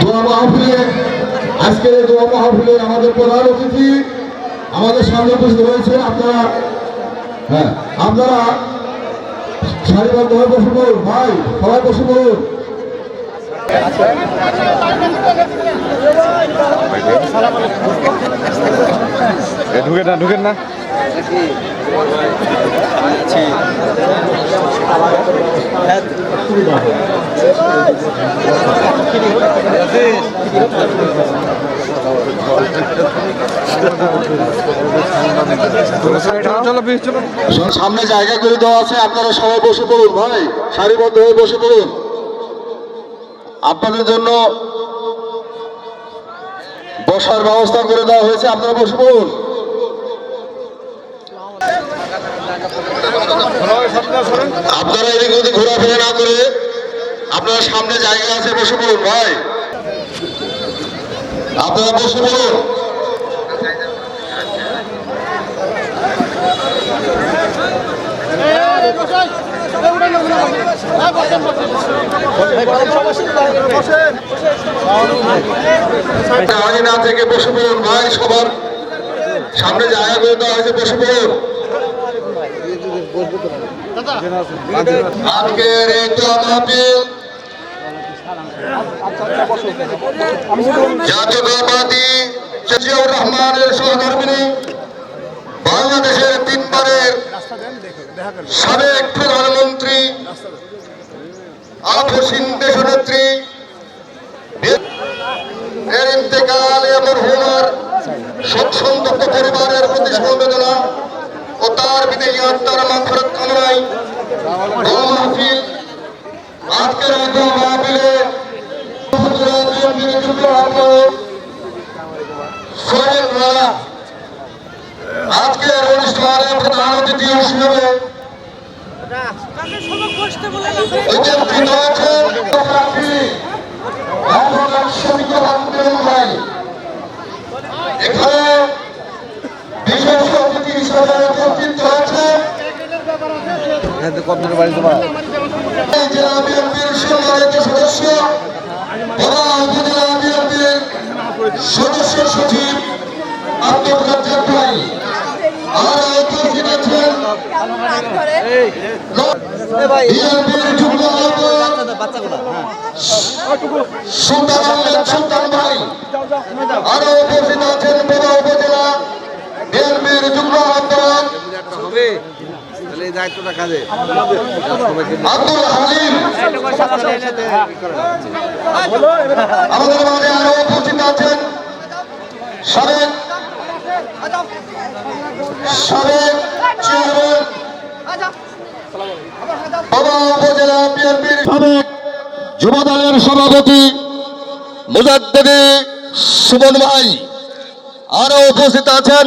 দোয়া মাহফিলে আজকের এই দোয়া মাহফিলে আমাদের প্রধান অতিথি আমাদের সামনে উপস্থিত হয়েছে আপনারা হ্যাঁ আপনারা সারিবদ্ধ হয়ে বসে পড়ুন ভাই সবাই বসে পড়ুন। এ, ঢুকেন না ঢুকেন না। চলো সামনে জায়গা করে দেওয়া আছে, আপনারা সবাই বসে পড়ুন ভাই, সারিবদ্ধ হয়ে বসে পড়ুন। আপনাদের জন্য বসার ব্যবস্থা করে দেওয়া হয়েছে, আপনারা বসে পড়ুন। আপনারা এদিক ওদিক ঘোরাফেরা না করে আপনারা সামনে জায়গা আছে, বসে পড়ুন, ভাই। আপনারা বসে পড়ুন। আগে না থেকে বসে পড়ুন, ভাই, সবার। সামনে জায়গা করে দেওয়া হয়েছে, বসে পড়ুন। রহমানের বাংলাদেশের তিনবারের সাবেক প্রধানমন্ত্রী আপসীন দেশনেত্রী এর ইন্তেকালে মরহুমার শোক সন্তপ্ত পরিবারের প্রতি সমবেদনা। ও তার বিদেহী আত্মার মাফরত কামনায় মাহফিল আজকের এখানে বিশেষ উপস্থিত হয়েছে এই জেলা বিএনপির সম্মানিত সদস্য বড় উপজেলা বিএনপির সদস্য সচিব আব্দুল রাজ্জাক ভাই। আর উপস্থিত আছেন বিএনপির যুগ্ম সুলতান আহমেদ সুলতান ভাই। আরও উপস্থিত আছেন বড় উপজেলা বিএনপির যুগ্ম আহ্বায়ক আব্দুল হালিম। আমাদের মাঝে আরও উপস্থিত আছেন। সাবেক সাবেক চেয়ারম্যান বাবা উপজেলা বিএনপির সাবেক যুব দলের সভাপতি মুজাদ্দেদি সুমন ভাই। আরও উপস্থিত আছেন।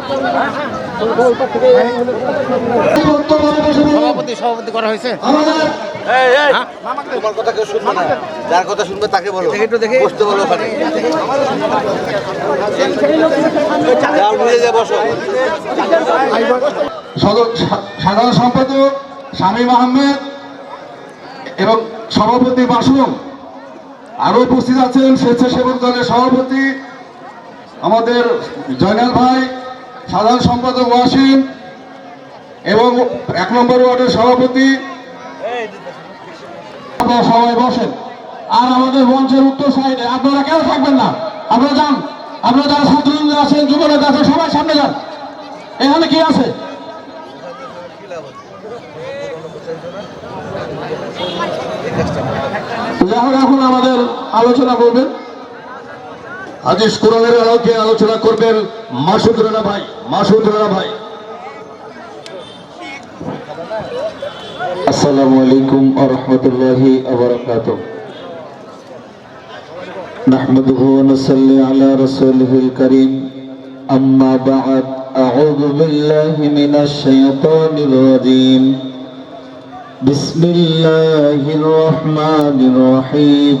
সভাপতি সভাপতি করা হয়েছে। তোমার কথা কেউ শুনবে না। যার কথা শুনবে তাকে বলো। একটু দেখি। বসতে বলো ওখানে যাও নিয়ে যা বসো। সাধারণ সম্পাদক শামীম আহমেদ এবং সভাপতি মাসুম আরও উপস্থিত আছেন স্বেচ্ছাসেবক দলের সভাপতি আমাদের জয়নাল ভাই সাধারণ সম্পাদক ওয়াসিম এবং এক নম্বর ওয়ার্ডের সভাপতি সবাই বসেন। আর আমাদের মঞ্চের উত্তর সাইডে, আপনারা কেন থাকবেন না? আপনারা যান। আপনারা যারা ছাত্রবৃন্দ আছেন, যুব নেতা আছেন, সবাই সামনে যান। এখানে কি আছে? এখন আমাদের আলোচনা করবেন। হাদিস কোরআনের আলোকে আলোচনা করবেন মাসুদ রানা ভাই মাসুদ রানা ভাই السلام عليكم ورحمة الله وبركاته نحمده ونصلي على رسوله الكريم أما بعد أعوذ بالله من الشيطان الرجيم بسم الله الرحمن الرحيم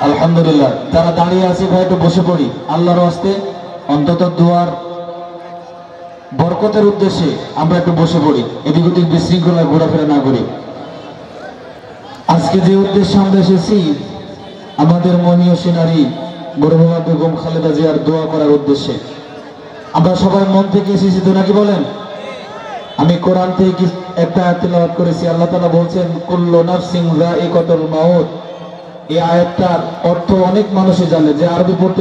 আলহামদুলিল্লাহ। যারা দাঁড়িয়ে আছি, ভাই, একটু বসে পড়ি। আল্লাহর হস্তে অন্তত দুয়ার বরকতের উদ্দেশ্যে আমরা একটু বসে পড়ি। এদিক ওদিক বিশৃঙ্খলায় ঘোরাফেরা না করি। আজকে যে উদ্দেশ্যে আমরা এসেছি, আমাদের মনীয় সেনারি বড় বেগম খালেদা জিয়ার দোয়া করার উদ্দেশ্যে। আমরা সবাই মন থেকে এসেছি তো নাকি বলেন? আমি কোরআন থেকে একটা তেলাওয়াত করেছি। আল্লাহ তাআলা বলছেন, কুল্লু নাফসিন যায়িকাতুল মাউত। এই আয়াতটার অর্থ অনেক মানুষই জানে যে আরবি পড়তে